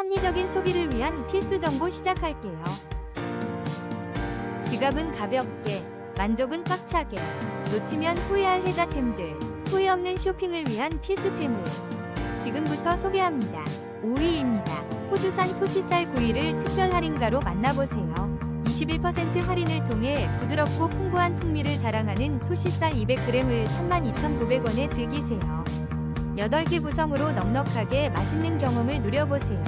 합리적인 소비를 위한 필수 정보 시작할게요. 지갑은 가볍게, 만족은 꽉차게, 놓치면 후회할 혜자템들, 후회 없는 쇼핑을 위한 필수템을 지금부터 소개합니다. 5위입니다. 호주산 토시살 구이를 특별 할인가로 만나보세요. 21% 할인을 통해 부드럽고 풍부한 풍미를 자랑하는 토시살 200g을 32,900원에 즐기세요. 8개 구성으로 넉넉하게 맛있는 경험을 누려보세요.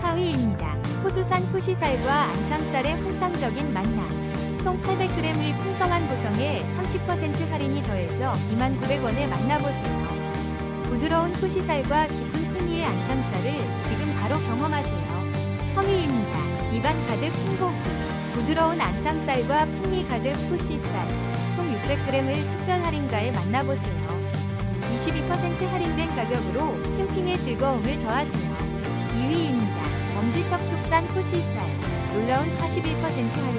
4위입니다. 호주산 토시살과 안창살의 환상적인 만남. 총 800g의 풍성한 구성에 30% 할인이 더해져 29,900원에 만나보세요. 부드러운 토시살과 깊은 풍미의 안창살을 지금 바로 경험하세요. 3위입니다. 입안 가득 행복이. 부드러운 안창살과 풍미 가득 토시살. 총 600g을 특별 할인가에 만나보세요. 22% 할인된 가격으로 캠핑의 즐거움을 더하세요. 2위입니다. 엄지척 축산 토시살. 놀라운 41% 할인.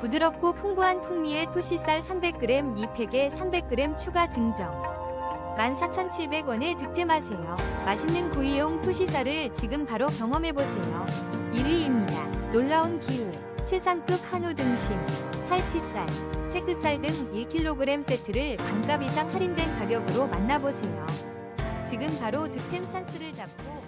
부드럽고 풍부한 풍미의 토시살 300g 2팩에 300g 추가 증정. 14,700원에 득템하세요. 맛있는 구이용 토시살을 지금 바로 경험해보세요. 1위입니다. 놀라운 기회. 최상급 한우 등심, 살치살, 체크살 등 1kg 세트를 반값 이상 할인된 가격으로 만나보세요. 지금 바로 득템 찬스를 잡고